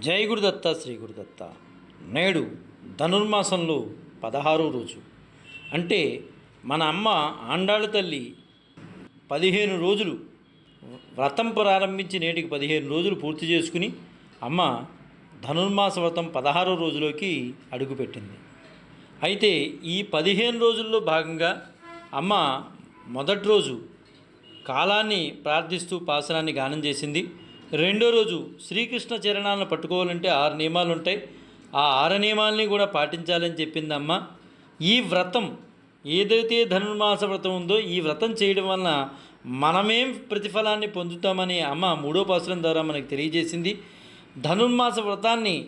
జై గురుదత్త శ్రీ గురుదత్త. నేడు ధనుర్మాసంలో పదహారో రోజు. అంటే మన అమ్మ ఆండాళ్ళ తల్లి పదిహేను రోజులు వ్రతం ప్రారంభించి నేటికి పదిహేను రోజులు పూర్తి చేసుకుని అమ్మ ధనుర్మాస వ్రతం పదహారో రోజులోకి అడుగుపెట్టింది. అయితే ఈ పదిహేను రోజుల్లో భాగంగా అమ్మ మొదటి రోజు కాలాన్ని ప్రార్థిస్తూ పాసనాన్ని గానం చేసింది. రెండో రోజు శ్రీకృష్ణ చరణాలను పట్టుకోవాలంటే ఆరు నియమాలు ఉంటాయి. ఆ ఆరు నియమాలని కూడా పాటించాలని చెప్పింది అమ్మ. ఈ వ్రతం ఏదైతే ధనుర్మాస వ్రతం ఉందో ఈ వ్రతం చేయడం వలన మనమేం ప్రతిఫలాన్ని పొందుతామని అమ్మ మూడో పాసురం ద్వారా మనకు తెలియజేసింది. ధనుర్మాస వ్రతాన్ని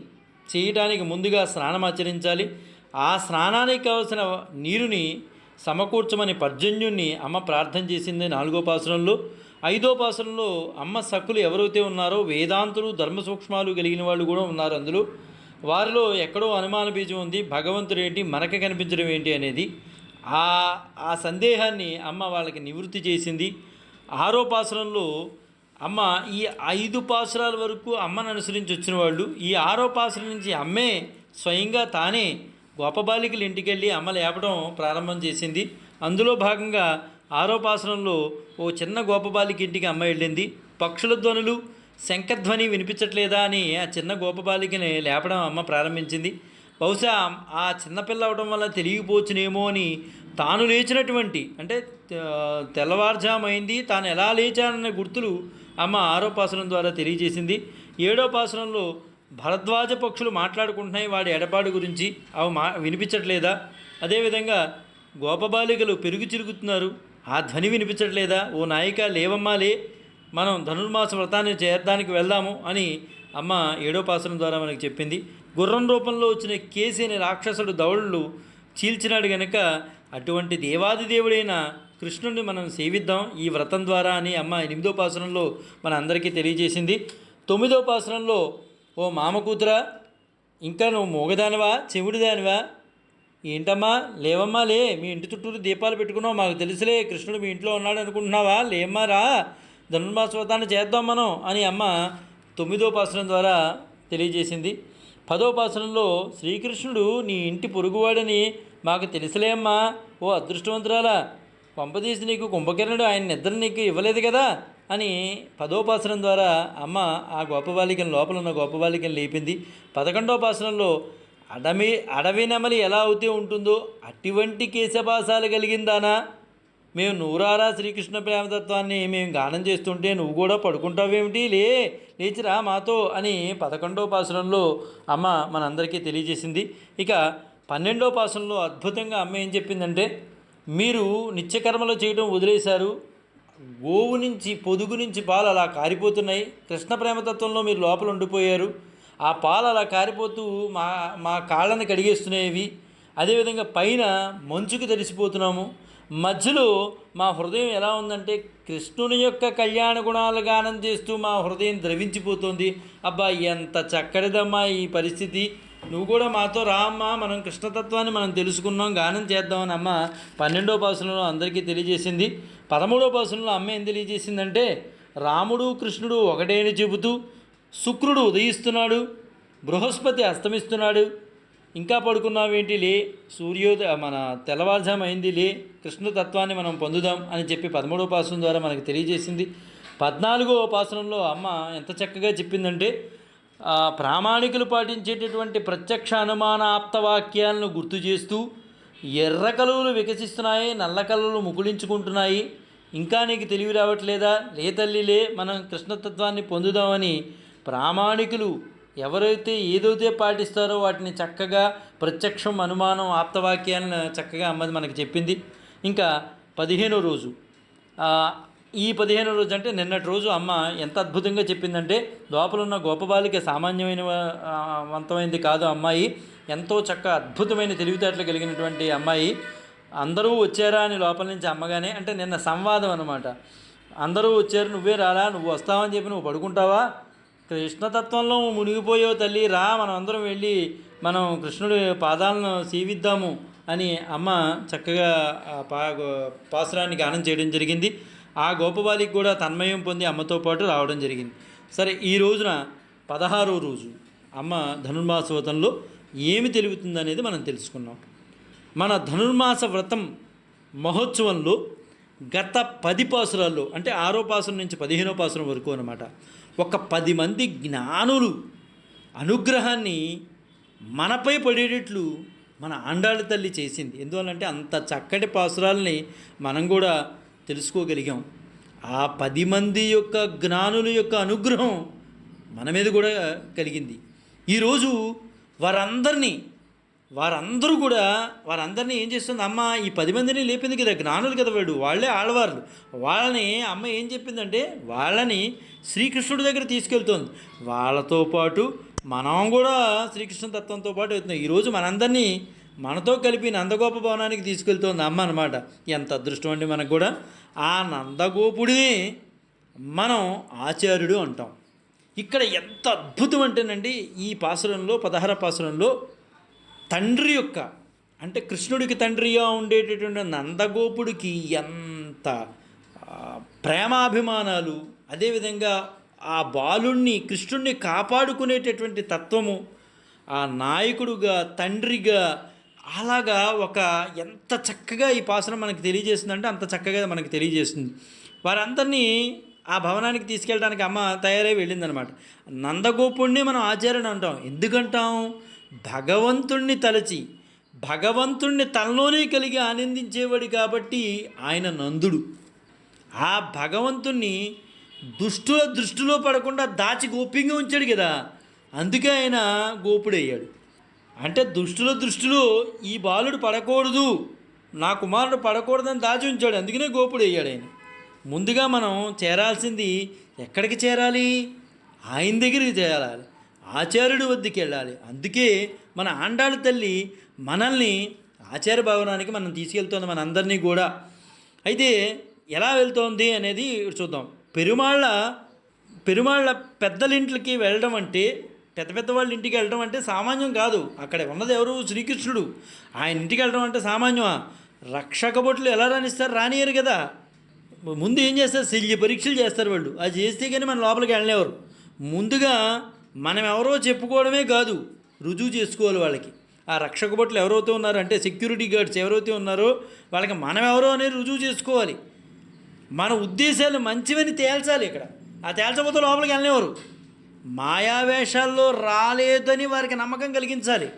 చేయడానికి ముందుగా స్నానం ఆచరించాలి. ఆ స్నానానికి కావలసిన నీరుని సమకూర్చమని పర్జన్యుణ్ణి అమ్మ ప్రార్థన చేసింది నాలుగో పాసురంలో ఐదో పాసనంలో అమ్మ సక్కులు ఎవరైతే ఉన్నారో వేదాంతులు ధర్మ సూక్ష్మాలు కలిగిన వాళ్ళు కూడా ఉన్నారు అందులో. వారిలో ఎక్కడో అనుమాన బీజం ఉంది భగవంతుడు ఏంటి మనకి కనిపించడం ఏంటి అనేది. ఆ ఆ సందేహాన్ని అమ్మ వాళ్ళకి నివృత్తి చేసింది. ఆరో పాసనంలో అమ్మ ఈ ఐదు పాసురాల వరకు అమ్మను అనుసరించి వచ్చిన వాళ్ళు. ఈ ఆరో నుంచి అమ్మే స్వయంగా తానే గోపబాలికలు ఇంటికి వెళ్ళి అమ్మ లేపడం ప్రారంభం చేసింది. అందులో భాగంగా ఆరోపాసనంలో ఓ చిన్న గోపబాలిక ఇంటికి అమ్మ వెళ్ళింది. పక్షుల ధ్వనులు శంఖధ్వని వినిపించట్లేదా అని ఆ చిన్న గోపబాలికని లేపడం అమ్మ ప్రారంభించింది. బహుశా ఆ చిన్నపిల్ల అవడం వల్ల తెలియపోవచ్చునేమో అని తాను లేచినటువంటి అంటే తెల్లవారుజామైంది. తాను ఎలా లేచానన్న గుర్తులు అమ్మ ఆరోపాసనం ద్వారా తెలియజేసింది. ఏడో పాసనంలో భరద్వాజ పక్షులు మాట్లాడుకుంటున్నాయి వాడి ఎడపాడు గురించి. అవి మా వినిపించట్లేదా? అదేవిధంగా గోపబాలికలు పెరుగు చిరుగుతున్నారు ఆ ధ్వని వినిపించట్లేదా? ఓ నాయిక లేవమ్మా లే. మనం ధనుర్మాస వ్రతాన్ని చేరడానికి వెళ్దాము అని అమ్మ ఏడో పాసనం ద్వారా మనకు చెప్పింది. గుర్రం రూపంలో వచ్చిన కేసీ అనే రాక్షసుడు దౌళ్ళు చీల్చినాడు గనక అటువంటి దేవాది దేవుడైన కృష్ణుడిని మనం సేవిద్దాం ఈ వ్రతం ద్వారా అని అమ్మ ఎనిమిదో పాసనంలో మన అందరికీ తెలియజేసింది. తొమ్మిదో పాసనంలో ఓ మామ కూతురా ఇంకా నువ్వు మూగదానివా చెవుడిదానివా? ఏంటమ్మా? లేవమ్మా లే. మీ ఇంటి చుట్టూరు దీపాలు పెట్టుకున్నావు మాకు తెలుసులే కృష్ణుడు మీ ఇంట్లో ఉన్నాడు అనుకుంటున్నావా? లేమ్మా రా. ధనుర్మాసవ్రతాన్ని చేద్దాం మనం అని అమ్మ తొమ్మిదో పాసనం ద్వారా తెలియజేసింది. పదో పాసనంలో శ్రీకృష్ణుడు నీ ఇంటి పొరుగువాడని మాకు తెలుసులే అమ్మా. ఓ అదృష్టవంతురాలా పంపదీసి నీకు కుంభకిరణుడు ఆయన నిద్ర నీకు ఇవ్వలేదు కదా? అని పదోపాసనం ద్వారా అమ్మ ఆ గోపబాలికను లోపల ఉన్న గోపబాలికను లేపింది. పదకొండో పాసనంలో అడవి అడవి నెమలి ఎలా అవుతే ఉంటుందో అటువంటి కేశభాసాలు కలిగిందానా? మేము నూరారా శ్రీకృష్ణ ప్రేమతత్వాన్ని మేము గానం చేస్తుంటే నువ్వు కూడా పడుకుంటావేమిటి? లే లేచిరా మాతో అని పదకొండో పాసనంలో అమ్మ మనందరికీ తెలియజేసింది. ఇక పన్నెండో పాసనంలో అద్భుతంగా అమ్మ ఏం చెప్పిందంటే మీరు నిత్యకర్మలు చేయడం వదిలేశారు. గోవు నుంచి పొదుగు నుంచి పాలు అలా కారిపోతున్నాయి. కృష్ణ ప్రేమతత్వంలో మీరు లోపల ఉండిపోయారు. ఆ పాలు అలా కారిపోతూ మా మా కాళ్ళని కడిగేస్తున్నాయి అదేవిధంగా పైన మంచుకు తడిసిపోతున్నాము. మధ్యలో మా హృదయం ఎలా ఉందంటే కృష్ణుని యొక్క కళ్యాణ గుణాలు గానం చేస్తూ మా హృదయం ద్రవించిపోతుంది. అబ్బా ఎంత చక్కడిదమ్మా ఈ పరిస్థితి. నువ్వు కూడా మాతో రా అమ్మా మనం కృష్ణతత్వాన్ని మనం తెలుసుకున్నాం గానం చేద్దామని అమ్మ పన్నెండో పాసనలో అందరికీ తెలియజేసింది. పదమూడో పాసనలో అమ్మ ఏం తెలియజేసిందంటే రాముడు కృష్ణుడు ఒకటేని చెబుతూ శుక్రుడు ఉదయిస్తున్నాడు బృహస్పతి అస్తమిస్తున్నాడు. ఇంకా పడుకున్నావేంటి లే? సూర్యోదయ మన తెల్లవారుజాము అయింది లే. కృష్ణతత్వాన్ని మనం పొందుదాం అని చెప్పి పదమూడవ పాసనం ద్వారా మనకు తెలియజేసింది. పద్నాలుగో ఉపాసనంలో అమ్మ ఎంత చక్కగా చెప్పిందంటే ప్రామాణికులు పాటించేటటువంటి ప్రత్యక్ష అనుమానాప్త వాక్యాలను గుర్తు చేస్తూ ఎర్ర కలువలు వికసిస్తున్నాయి నల్ల కలువలు ముకుళించుకుంటున్నాయి. ఇంకా నీకు తెలివి రావట్లేదా? లే తల్లి లే మనం కృష్ణతత్వాన్ని పొందుదామని ప్రామాణికులు ఎవరైతే ఏదైతే పాటిస్తారో వాటిని చక్కగా ప్రత్యక్షం అనుమానం ఆప్తవాక్యాన్ని చక్కగా అమ్మది మనకి చెప్పింది. ఇంకా పదిహేనో రోజు. ఈ పదిహేనో రోజు అంటే నిన్నటి రోజు అమ్మ ఎంత అద్భుతంగా చెప్పిందంటే లోపల ఉన్న గోపబాలిక సామాన్యమైన వంతమైంది వంతమైనది కాదు అమ్మాయి. ఎంతో చక్క అద్భుతమైన తెలివితేటలు కలిగినటువంటి అమ్మాయి. అందరూ వచ్చారా అని లోపల నుంచి అమ్మగానే అంటే నిన్న సంవాదం అనమాట అందరూ వచ్చారు నువ్వే రాలా నువ్వు వస్తావని చెప్పి నువ్వు పడుకుంటావా? కృష్ణతత్వంలో మునిగిపోయో తల్లి రా మనం అందరం వెళ్ళి మనం కృష్ణుడి పాదాలను సేవిద్దాము అని అమ్మ చక్కగా పా పాసురాన్ని గానం చేయడం జరిగింది. ఆ గోపబాలికి కూడా తన్మయం పొంది అమ్మతో పాటు రావడం జరిగింది. సరే ఈ రోజున పదహారో రోజు అమ్మ ధనుర్మాస వ్రతంలో ఏమి తెలుగుతుంది అనేది మనం తెలుసుకున్నాం. మన ధనుర్మాస వ్రతం మహోత్సవంలో గత పది పాసురాల్లో అంటే ఆరో పాసురం నుంచి పదిహేనో పాసురం వరకు అనమాట ఒక పది మంది జ్ఞానులు అనుగ్రహాన్ని మనపై పడేటట్లు మన ఆండాళ్ళ తల్లి చేసింది. ఎందువల్లంటే అంత చక్కటి పాసురాలని మనం కూడా తెలుసుకోగలిగాం. ఆ పది మంది యొక్క జ్ఞానుల యొక్క అనుగ్రహం మన మీద కూడా కలిగింది. ఈరోజు వారందరినీ వారందరూ కూడా వారందరినీ ఏం చేస్తుంది? అమ్మ ఈ పది మందిని లేపింది కదా జ్ఞానులు కదా వాడు వాళ్ళే ఆడవాళ్ళు. వాళ్ళని అమ్మ ఏం చెప్పిందంటే వాళ్ళని శ్రీకృష్ణుడి దగ్గర తీసుకెళ్తోంది. వాళ్ళతో పాటు మనం కూడా శ్రీకృష్ణ తత్వంతో పాటు వెళ్తున్నాం. ఈరోజు మనందరినీ మనతో కలిపి నందగోప భవనానికి తీసుకెళ్తోంది అమ్మ అనమాట ఎంత అదృష్టం అండి మనకు కూడా. ఆ నందగోపుడిని మనం ఆచార్యుడు అంటాం. ఇక్కడ ఎంత అద్భుతం అంటేనండి ఈ పాసురంలో పదహార పాసురంలో తండ్రి యొక్క అంటే కృష్ణుడికి తండ్రిగా ఉండేటటువంటి నందగోపుడికి ఎంత ప్రేమాభిమానాలు అదేవిధంగా ఆ బాలుణ్ణి కృష్ణుణ్ణి కాపాడుకునేటటువంటి తత్వము ఆ నాయకుడుగా తండ్రిగా అలాగా ఒక ఎంత చక్కగా ఈ పాసనం మనకి తెలియజేస్తుందంటే అంత చక్కగా మనకి తెలియజేస్తుంది వారందరినీ ఆ భవనానికి తీసుకెళ్ళడానికి అమ్మ తయారై వెళ్ళిందనమాట. నందగోపుణ్ణి మనం ఆచార్యుని అంటాం. ఎందుకంటాం? భగవంతుణ్ణి తలచి భగవంతుణ్ణి తనలోనే కలిగి ఆనందించేవాడు కాబట్టి ఆయన నందుడు. ఆ భగవంతుణ్ణి దుష్టుల దృష్టిలో పడకుండా దాచి గోప్యంగా ఉంచాడు కదా అందుకే ఆయన గోపుడయ్యాడు. అంటే దుష్టుల దృష్టిలో ఈ బాలుడు పడకూడదు నా కుమారుడు పడకూడదని దాచి ఉంచాడు అందుకనే గోపుడు అయ్యాడు ఆయన. ముందుగా మనం చేరాల్సింది ఎక్కడికి చేరాలి? ఆయన దగ్గరికి చేరాలి. ఆచార్యుడి వద్దకి వెళ్ళాలి. అందుకే మన ఆండాళ్ళ తల్లి మనల్ని ఆచార్య భవనానికి మనం తీసుకెళ్తుంది మనందరినీ కూడా. అయితే ఎలా వెళ్తోంది అనేది చూద్దాం. పెరుమాళ్ళ పెరుమాళ్ళ పెద్దలింట్లకి వెళ్ళడం అంటే పెద్ద పెద్ద వాళ్ళ ఇంటికి వెళ్ళడం అంటే సామాన్యం కాదు. అక్కడ ఉన్నది ఎవరు? శ్రీకృష్ణుడు. ఆయన ఇంటికి వెళ్ళడం అంటే సామాన్యమా? రక్షక బొట్లు ఎలా రాణిస్తారు? రానియరు కదా. ముందు ఏం చేస్తారు? శల్య పరీక్షలు చేస్తారు వాళ్ళు. అది చేస్తే కానీ మన లోపలికి వెళ్ళలేవారు ముందుగా మనం ఎవరో చెప్పుకోవడమే కాదు రుజువు చేసుకోవాలి వాళ్ళకి. ఆ రక్షక భటులు ఎవరైతే ఉన్నారో అంటే సెక్యూరిటీ గార్డ్స్ ఎవరైతే ఉన్నారో వాళ్ళకి మనం ఎవరో అనేది రుజువు చేసుకోవాలి. మన ఉద్దేశాలు మంచివని తేల్చాలి ఇక్కడ. ఆ తేల్చకపోతే లోపలికి వెళ్ళేవారు మాయావేషాల్లో రాలేదని వారికి నమ్మకం కలిగించాలి.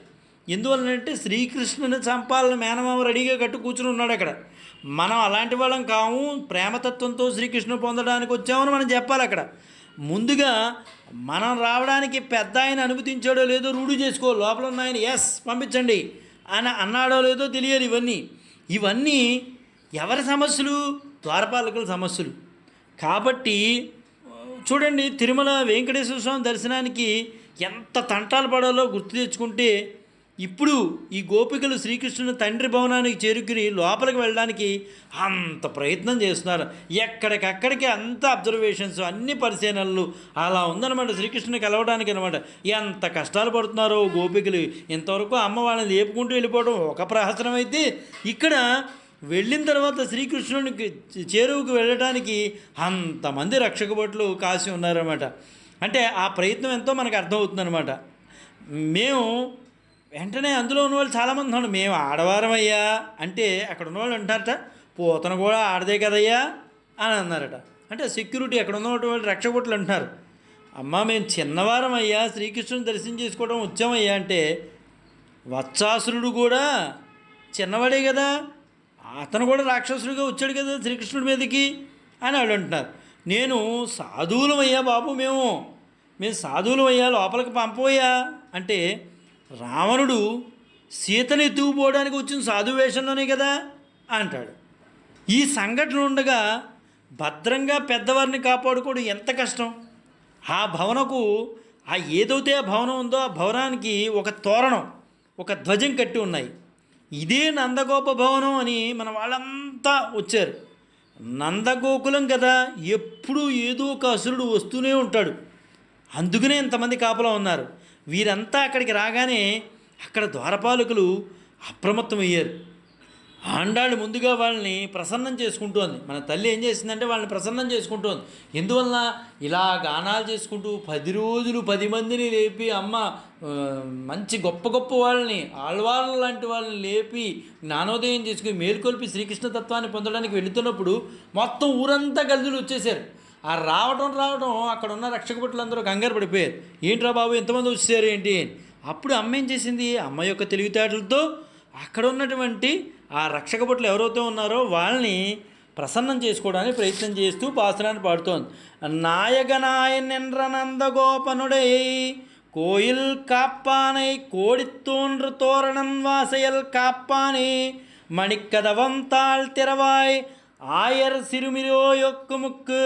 ఎందువల్లంటే శ్రీకృష్ణుని చంపాలని మేనమామ రెడీగా కట్టు కూర్చుని ఉన్నాడు అక్కడ. మనం అలాంటి వాళ్ళం కాము ప్రేమతత్వంతో శ్రీకృష్ణుని పొందడానికి వచ్చామని మనం చెప్పాలి అక్కడ. ముందుగా మనం రావడానికి పెద్ద ఆయన అనుమతించాడో లేదో రూఢి చేసుకో లోపల ఉన్న ఆయన ఎస్ పంపించండి అని అన్నాడో లేదో తెలియదు ఇవన్నీ. ఇవన్నీ ఎవరి సమస్యలు? ద్వారపాలకుల సమస్యలు. కాబట్టి చూడండి తిరుమల వెంకటేశ్వర స్వామి దర్శనానికి ఎంత తంటాలు పడాలో గుర్తు తెచ్చుకుంటే ఇప్పుడు ఈ గోపికలు శ్రీకృష్ణుని తండ్రి భవనానికి చేరుకుని లోపలికి వెళ్ళడానికి అంత ప్రయత్నం చేస్తున్నారు. ఎక్కడికక్కడికి అంత అబ్జర్వేషన్స్ అన్ని పరిశీలనలు అలా ఉందన్నమాట శ్రీకృష్ణుని కలవడానికి అనమాట ఎంత కష్టాలు పడుతున్నారో గోపికలు. ఇంతవరకు అమ్మ వాళ్ళని లేపుకుంటూ వెళ్ళిపోవడం ఒక ప్రహసనం అయితే. ఇక్కడ వెళ్ళిన తర్వాత శ్రీకృష్ణునికి చేరువుకు వెళ్ళడానికి అంతమంది రక్షక భటులు కాసి ఉన్నారన్నమాట. అంటే ఆ ప్రయత్నం ఎంతో మనకు అర్థమవుతుందన్నమాట. మేము వెంటనే అందులో ఉన్న వాళ్ళు చాలామంది ఉన్నారు. మేము ఆడవారం అయ్యా అంటే అక్కడ ఉన్నవాళ్ళు అంటారట పోతను కూడా ఆడదే కదయ్యా అని అన్నారట. అంటే సెక్యూరిటీ అక్కడ ఉన్నటువంటి వాళ్ళు భటులు అంటున్నారు. అమ్మ మేము చిన్నవారం అయ్యా శ్రీకృష్ణుని దర్శనం చేసుకోవడం వచ్చామయ్యా అంటే వత్సాసురుడు కూడా చిన్నవాడే కదా అతను కూడా రాక్షసుడిగా వచ్చాడు కదా శ్రీకృష్ణుడి మీదకి అని వాళ్ళు అంటున్నారు. నేను సాధువులమయ్యా బాబు మేము మేము సాధువులమయ్యా లోపలికి పంపవయ్యా అంటే రావణుడు సీతను ఎత్తుకుపోవడానికి వచ్చిన సాధువేషంలోనే కదా అంటాడు. ఈ సంఘటన ఉండగా భద్రంగా పెద్దవారిని కాపాడుకోవడం ఎంత కష్టం? ఆ భవనకు ఆ ఏదైతే ఆ భవనం ఉందో ఆ భవనానికి ఒక తోరణం ఒక ధ్వజం కట్టి ఉన్నాయి. ఇదే నందగోప భవనం అని మన వాళ్ళంతా వచ్చారు. నందగోకులం కదా ఎప్పుడూ ఏదో ఒక అసురుడు వస్తూనే ఉంటాడు. అందుకనే ఇంతమంది కాపలా ఉన్నారు. వీరంతా అక్కడికి రాగానే అక్కడ ద్వారపాలకులు అప్రమత్తమయ్యారు. ఆండాళ్ళు ముందుగా వాళ్ళని ప్రసన్నం చేసుకుంటోంది. మన తల్లి ఏం చేసిందంటే వాళ్ళని ప్రసన్నం చేసుకుంటోంది. ఎందువలన ఇలా గానాలు చేసుకుంటూ పది రోజులు పది మందిని లేపి అమ్మ మంచి గొప్ప గొప్ప వాళ్ళని ఆళ్వాళ్ళ లాంటి వాళ్ళని లేపి జ్ఞానోదయం చేసుకుని మేల్కొల్పి శ్రీకృష్ణ తత్వాన్ని పొందడానికి వెళుతున్నప్పుడు మొత్తం ఊరంతా గల్దులు వచ్చేసారు ఆ రావడం రావడం అక్కడ ఉన్న రక్షక అందరూ కంగారు పడిపోయారు. ఏంట్రా బాబు ఎంతమంది వచ్చేసారు ఏంటి? అప్పుడు అమ్మ ఏం చేసింది? అమ్మ యొక్క తెలివితేటలతో అక్కడ ఉన్నటువంటి ఆ రక్షక ఎవరైతే ఉన్నారో వాళ్ళని ప్రసన్నం చేసుకోవడానికి ప్రయత్నం చేస్తూ పాసరాన్ని పాడుతోంది. నాయక నాయకనాయనెంద్రనంద గోపనుడై కోయిల్ కాప్పానై తోండ్రు తోరణం వాసయల్ కాప్పానై మణికదవం తాళ్ తెరవాయ్ ஆயர் சிறுமிரோ யொக்குமுக்கு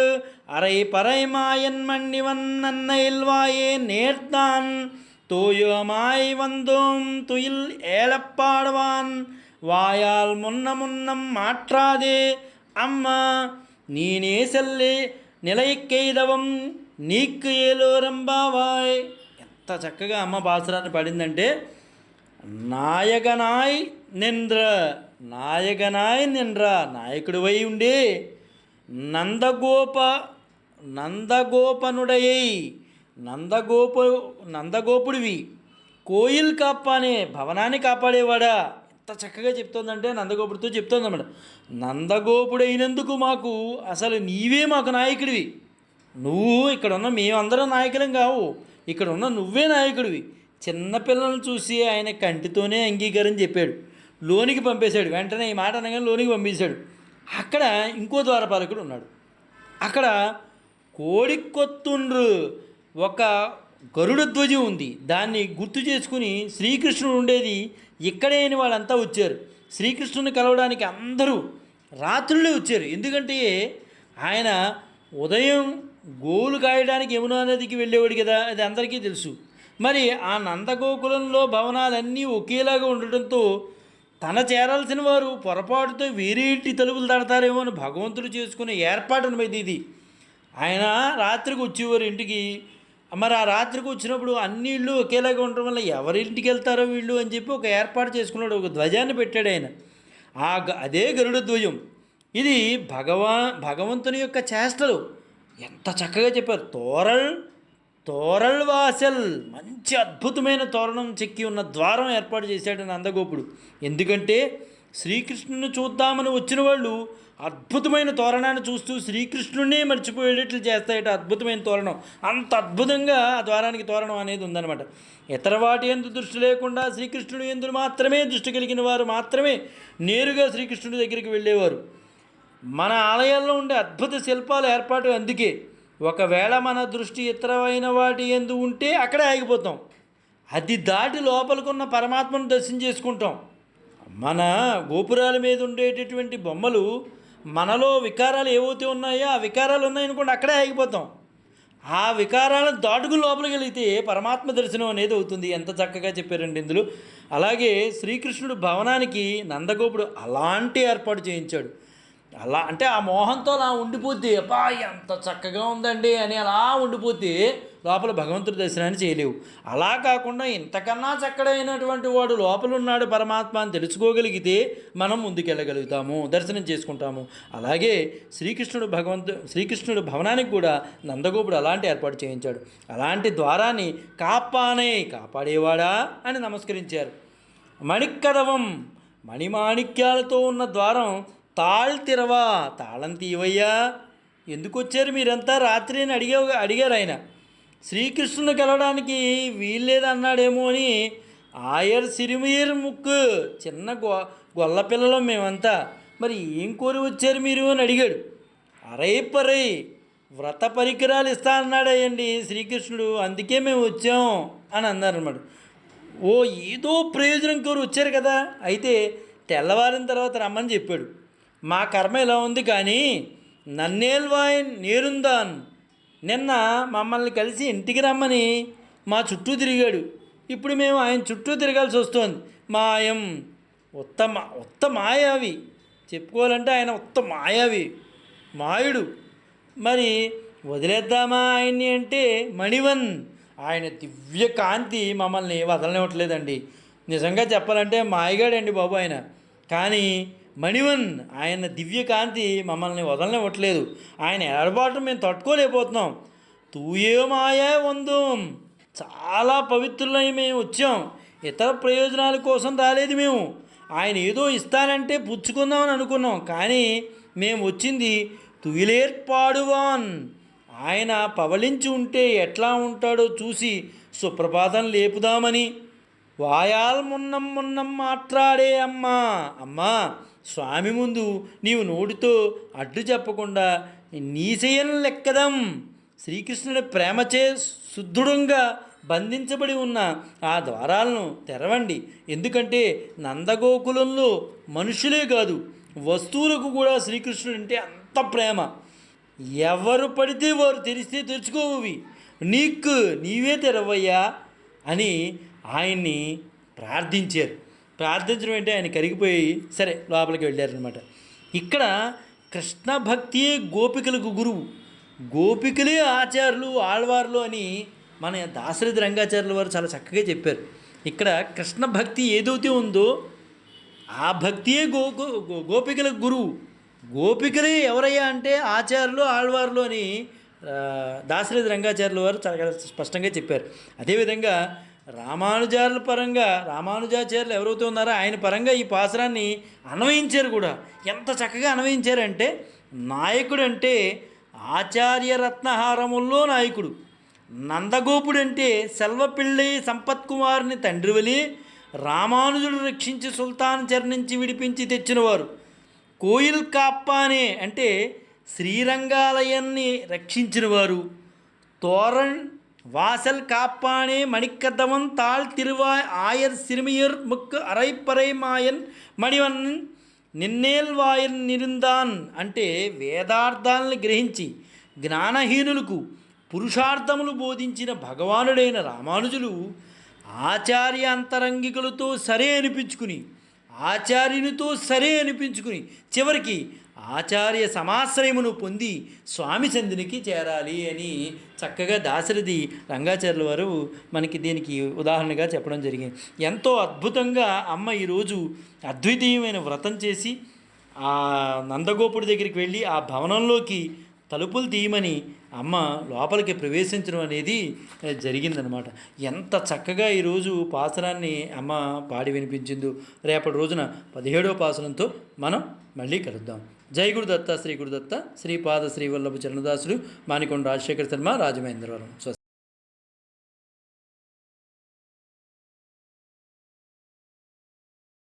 அரை பறை மாயன் மன்னிவன் நன்னையில் வாயே நேர்த்தான் தூயமாய் வந்தோம் துயில் ஏலப்பாடுவான் வாயால் முன்ன முன்னம் மாற்றாதே அம்மா நீனே செல்லே నిలయక్కైదవం నీకు ఏలోరంబావాయ్ ఎంత చక్కగా అమ్మ బాసరాన్ని పడిందంటే నాయకనాయ్ నింద్ర నాయకనాయ్ నిండ్రా నాయకుడివై ఉండే నందగోప నందగోపనుడయ్యి నందగోప నందగోపుడివి. కోయిల్ కాపానే భవనాన్ని కాపాడేవాడా? ఎంత చక్కగా చెప్తోందంటే నందగోపుడితో చెప్తోందన్నమాట. నందగోపుడైనందుకు మాకు అసలు నీవే మాకు నాయకుడివి. నువ్వు ఇక్కడ ఉన్న మేమందరం నాయకులం కావు. ఇక్కడ ఉన్న నువ్వే నాయకుడివి. చిన్నపిల్లలను చూసి ఆయన కంటితోనే అంగీకారం చెప్పాడు. లోనికి పంపేశాడు. వెంటనే ఈ మాట అనగానే లోనికి పంపించాడు అక్కడ ఇంకో ద్వారపాలకుడు ఉన్నాడు. అక్కడ కోడి కొత్తుండ్రు ఒక గరుడ ధ్వజం ఉంది. దాన్ని గుర్తు చేసుకుని శ్రీకృష్ణుడు ఉండేది ఇక్కడే అని వాళ్ళంతా వచ్చారు. శ్రీకృష్ణుని కలవడానికి అందరూ రాత్రులే వచ్చారు. ఎందుకంటే ఆయన ఉదయం గోలు కాయడానికి యమునా నదికి వెళ్ళేవాడు కదా అది అందరికీ తెలుసు. మరి ఆ నందగోకులంలో భవనాలన్నీ ఒకేలాగా ఉండటంతో తన చేరాల్సిన వారు పొరపాటుతో వేరే ఇంటి తలుపులు తడతారేమో అని భగవంతుడు చేసుకునే ఏర్పాటు అనమాది ఇది. ఆయన రాత్రికి వచ్చేవారు ఇంటికి. మరి ఆ రాత్రికి వచ్చినప్పుడు అన్ని ఇళ్ళు ఒకేలాగా ఉండటం వల్ల ఎవరింటికి వెళ్తారో వీళ్ళు అని చెప్పి ఒక ఏర్పాటు చేసుకున్నాడు. ఒక ధ్వజాన్ని పెట్టాడు ఆయన. ఆ గ- అదే గరుడ ధ్వజం ఇది భగవా భగవంతుని యొక్క చేష్టలు. ఎంత చక్కగా చెప్పారు. తోరల్ తోరల్ వాసల్ మంచి అద్భుతమైన తోరణం చెక్కి ఉన్న ద్వారం ఏర్పాటు చేశాడు నందగోపుడు. ఎందుకంటే శ్రీకృష్ణుని చూద్దామని వచ్చిన వాళ్ళు అద్భుతమైన తోరణాన్ని చూస్తూ శ్రీకృష్ణుడినే మర్చిపోయేటట్లు చేస్తాయట అద్భుతమైన తోరణం. అంత అద్భుతంగా ఆ ద్వారానికి తోరణం అనేది ఉందన్నమాట. ఇతర వాటి ఎందు దృష్టి లేకుండా శ్రీకృష్ణుడు ఎందు మాత్రమే దృష్టి కలిగిన వారు మాత్రమే నేరుగా శ్రీకృష్ణుడి దగ్గరికి వెళ్ళేవారు. మన ఆలయాల్లో ఉండే అద్భుత శిల్పాల ఏర్పాటు అందుకే ఒకవేళ మన దృష్టి ఇతరమైన వాటి ఎందు ఉంటే అక్కడే ఆగిపోతాం. అది దాటి లోపలికున్న పరమాత్మను దర్శనం చేసుకుంటాం. మన గోపురాల మీద ఉండేటటువంటి బొమ్మలు మనలో వికారాలు ఏవైతే ఉన్నాయో ఆ వికారాలు ఉన్నాయనుకోండి అక్కడే ఆగిపోతాం. ఆ వికారాలను దాటుకుని లోపలికి వెళితే పరమాత్మ దర్శనం అనేది అవుతుంది. ఎంత చక్కగా చెప్పారండి ఇందులో. అలాగే శ్రీకృష్ణుడు భవనానికి నందగోపుడు అలాంటి ఏర్పాటు చేయించాడు. అలా అంటే ఆ మోహంతో అలా ఉండిపోద్ది. అబ్బా ఎంత చక్కగా ఉందండి అని అలా ఉండిపోద్ది. లోపల భగవంతుడి దర్శనాన్ని చేయలేవు. అలా కాకుండా ఇంతకన్నా చక్కడైనటువంటి వాడు లోపల ఉన్నాడు పరమాత్మ అని తెలుసుకోగలిగితే మనం ముందుకెళ్ళగలుగుతాము దర్శనం చేసుకుంటాము. అలాగే శ్రీకృష్ణుడు భగవంతు శ్రీకృష్ణుడు భవనానికి కూడా నందగోపుడు అలాంటి ఏర్పాటు చేయించాడు. అలాంటి ద్వారాన్ని కాపానే కాపాడేవాడా అని నమస్కరించారు. మణిక్కదవం మణిమాణిక్యాలతో ఉన్న ద్వారం తాళ్ తాళం తీవయ్యా. ఎందుకు వచ్చారు మీరంతా? రాత్రి అని అడిగా అడిగారు ఆయన. శ్రీకృష్ణుని కలవడానికి వీల్లేదన్నాడేమో అని ఆయర్ సిరిమీర్ ముక్కు. చిన్న గొ గొల్ల పిల్లలం మేమంతా. మరి ఏం కోరి వచ్చారు మీరు అని అడిగాడు. అరై పరై వ్రత పరికరాలు ఇస్తా అన్నాడయ్యండి శ్రీకృష్ణుడు. అందుకే మేము వచ్చాం అని అన్నారన్నమాట ఓ ఏదో ప్రయోజనం కోరి వచ్చారు కదా. అయితే తెల్లవారిన తర్వాత రమ్మని చెప్పాడు. మా కర్మ ఇలా ఉంది కానీ నన్నేల్వాయ్ నేరుందాన్. నిన్న మమ్మల్ని కలిసి ఇంటికి రమ్మని మా చుట్టూ తిరిగాడు. ఇప్పుడు మేము ఆయన చుట్టూ తిరగాల్సి వస్తుంది. మాయం. ఉత్తమ ఉత్త మాయావి చెప్పుకోవాలంటే ఆయన ఉత్త మాయావి మాయుడు. మరి వదిలేద్దామా ఆయన్ని అంటే మణివన్. ఆయన దివ్య కాంతి మమ్మల్ని వదలనివ్వట్లేదండి. నిజంగా చెప్పాలంటే మాయగాడండి బాబు ఆయన. కానీ మణివన్ ఆయన దివ్యకాంతి మమ్మల్ని వదలనివ్వట్లేదు. ఆయన ఏర్పాటు మేము తట్టుకోలేకపోతున్నాం. తూయే మాయే వందం. చాలా పవిత్రులై మేము వచ్చాం. ఇతర ప్రయోజనాల కోసం రాలేదు మేము. ఆయన ఏదో ఇస్తానంటే పుచ్చుకుందామని అనుకున్నాం. కానీ మేము వచ్చింది తుయిలేర్పాడువాన్ ఆయన పవలించి ఉంటే ఎట్లా ఉంటాడో చూసి సుప్రభాతం లేపుదామని వాయాల్ మున్నం మున్నం మాట్లాడే అమ్మా. అమ్మా స్వామి ముందు నీవు నోటితో అడ్డు చెప్పకుండా నీశయం లెక్కదం. శ్రీకృష్ణుడి ప్రేమచే శుద్ధుడంగా బంధించబడి ఉన్న ఆ ద్వారాలను తెరవండి. ఎందుకంటే నందగోకులంలో మనుషులే కాదు వస్తువులకు కూడా శ్రీకృష్ణుడు అంటే అంత ప్రేమ. ఎవరు పడితే వారు తెరిస్తే తెరుచుకోవి నీకు నీవే తెరవయ్యా అని ఆయన్ని ప్రార్థించారు. ప్రార్థించడం అంటే ఆయన కరిగిపోయి సరే లోపలికి వెళ్ళారనమాట ఇక్కడ కృష్ణ భక్తియే గోపికలకు గురువు. గోపికలే ఆచార్యులు ఆళ్వార్లు అని మన దాశరథి రంగాచార్యుల వారు చాలా చక్కగా చెప్పారు. ఇక్కడ కృష్ణ భక్తి ఏదైతే ఉందో ఆ భక్తియే గో గో- గోపికలకు గురువు. గోపికలే ఎవరయ్యా అంటే ఆచార్యులు ఆళ్వార్లు అని దాశరథి రంగాచార్యుల వారు చాలా స్పష్టంగా చెప్పారు. అదేవిధంగా రామానుజారుల పరంగా రామానుజాచార్యులు ఎవరైతే ఉన్నారో ఆయన పరంగా ఈ పాసరాన్ని అన్వయించారు కూడా. ఎంత చక్కగా అన్వయించారంటే నాయకుడు అంటే ఆచార్యరత్నహారముల్లో నాయకుడు. నందగోపుడు అంటే సెల్వపిళ్ళి సంపత్ కుమార్ని తండ్రి వలి రామానుజుడు రక్షించి సుల్తాన్ చరణించి విడిపించి తెచ్చినవారు. కోయిల్ కాప్పానే అంటే శ్రీరంగాలయాన్ని రక్షించినవారు. తోరణ్ வாசல் காப்பானே மணிக்கதவன் தாழ் திருவாய் ஆயர் சிறுமியர் முக்கு அரைப்பறை మాయన్ మణివన్నన్ నిన్నేల్వాయన్ నిరుందాన్ అంటే వేదార్థాలను గ్రహించి జ్ఞానహీనులకు పురుషార్థములు బోధించిన భగవానుడైన రామానుజులు ఆచార్య అంతరంగికులతో సరే అనిపించుకుని ఆచార్యునితో సరే అనిపించుకుని చివరికి ఆచార్య సమాశ్రయమును పొంది స్వామి చందునికి చేరాలి అని చక్కగా దాశరథి రంగాచార్యుల వారు మనకి దీనికి ఉదాహరణగా చెప్పడం జరిగింది. ఎంతో అద్భుతంగా అమ్మ ఈరోజు అద్వితీయమైన వ్రతం చేసి ఆ నందగోపుడి దగ్గరికి వెళ్ళి ఆ భవనంలోకి తలుపులు తీయమని అమ్మ లోపలికి ప్రవేశించడం అనేది జరిగిందనమాట. ఎంత చక్కగా ఈరోజు పాసరాన్ని అమ్మ పాడి వినిపించిందో. రేపటి రోజున పదిహేడవ పాసనంతో మనం మళ్ళీ కలుద్దాం. జై గురుదత్త శ్రీ గురుదత్త శ్రీపాద శ్రీవల్లభ చరణదాసుడు మానికొండ రాజశేఖర శర్మ రాజమహేంద్రవరం.